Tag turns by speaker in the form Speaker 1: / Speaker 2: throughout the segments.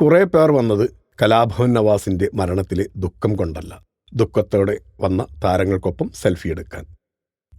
Speaker 1: കുറെ പേർ വന്നത് കലാഭവൻ നവാസിന്റെ മരണത്തിലെ ദുഃഖം കൊണ്ടല്ല. ദുഃഖത്തോടെ വന്ന താരങ്ങൾക്കൊപ്പം സെൽഫി എടുക്കാൻ.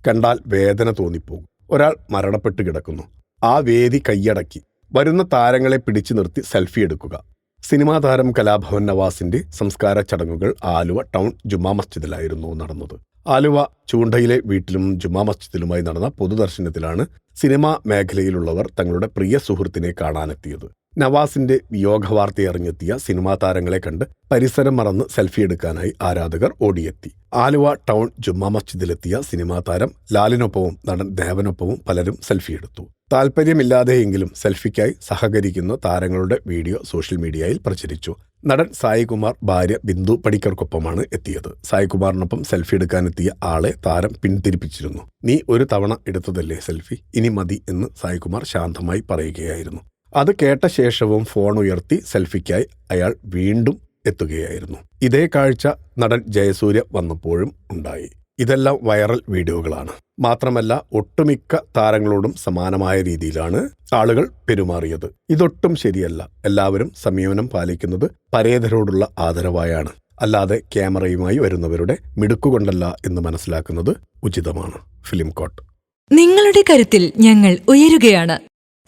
Speaker 1: കണ്ടാൽ വേദന തോന്നിപ്പോകും. ഒരാൾ മരണപ്പെട്ട് കിടക്കുന്നു. ആ വേദി കൈയടക്കി. വരുന്ന താരങ്ങളെ പിടിച്ചു നിർത്തി സെൽഫി എടുക്കുക. സിനിമാ താരം കലാഭവൻ നവാസിന്റെ സംസ്കാര ചടങ്ങുകൾ ആലുവ ടൗൺ ജുമാ മസ്ജിദിലായിരുന്നു നടന്നത്. ആലുവ ചൂണ്ടയിലെ വീട്ടിലും ജുമാ മസ്ജിദിലുമായി നടന്ന പൊതുദർശനത്തിലാണ് സിനിമാ മേഖലയിലുള്ളവർ തങ്ങളുടെ പ്രിയ സുഹൃത്തിനെ കാണാനെത്തിയത്. നവാസിന്റെ വിയോഗ വാർത്തയറിഞ്ഞെത്തിയ സിനിമാ താരങ്ങളെ കണ്ട് പരിസരം മറന്ന് സെൽഫി എടുക്കാനായി ആരാധകർ ഓടിയെത്തി. ആലുവ ടൗൺ ജുമാ മസ്ജിദിലെത്തിയ സിനിമാ താരം ലാലിനൊപ്പവും നടൻ ദേവനൊപ്പവും പലരും സെൽഫി എടുത്തു. താല്പര്യമില്ലാതെയെങ്കിലും സെൽഫിക്കായി സഹകരിക്കുന്ന താരങ്ങളുടെ വീഡിയോ സോഷ്യൽ മീഡിയയിൽ പ്രചരിച്ചു. നടൻ സായികുമാർ ഭാര്യ ബിന്ദു പടിക്കർക്കൊപ്പമാണ് എത്തിയത്. സായികുമാറിനൊപ്പം സെൽഫി എടുക്കാനെത്തിയ ആളെ താരം പിന്തിരിപ്പിച്ചിരുന്നു നീ ഒരു തവണ എടുത്തതല്ലേ സെൽഫി? ഇനി മതി എന്ന് സായികുമാർ ശാന്തമായി പറയുകയായിരുന്നു. അത് കേട്ട ശേഷവും ഫോൺ ഉയർത്തി സെൽഫിക്കായി അയാൾ വീണ്ടും എത്തുകയായിരുന്നു. ഇതേ കാഴ്ച നടൻ ജയസൂര്യ വന്നപ്പോഴും ഉണ്ടായി. ഇതെല്ലാം വൈറൽ വീഡിയോകളാണ്. മാത്രമല്ല ഒട്ടുമിക്ക താരങ്ങളോടും സമാനമായ രീതിയിലാണ് ആളുകൾ പെരുമാറിയത്. ഇതൊട്ടും ശരിയല്ല. എല്ലാവരും സംയമനം പാലിക്കുന്നത് പരേതരോടുള്ള ആദരവായാണ്. അല്ലാതെ ക്യാമറയുമായി വരുന്നവരുടെ മിടുക്കുകൊണ്ടല്ല എന്ന് മനസ്സിലാക്കുന്നത് ഉചിതമാണ്. ഫിലിം കോട്ട്.
Speaker 2: നിങ്ങളുടെ കരുത്തിൽ ഞങ്ങൾ ഉയരുകയാണ്.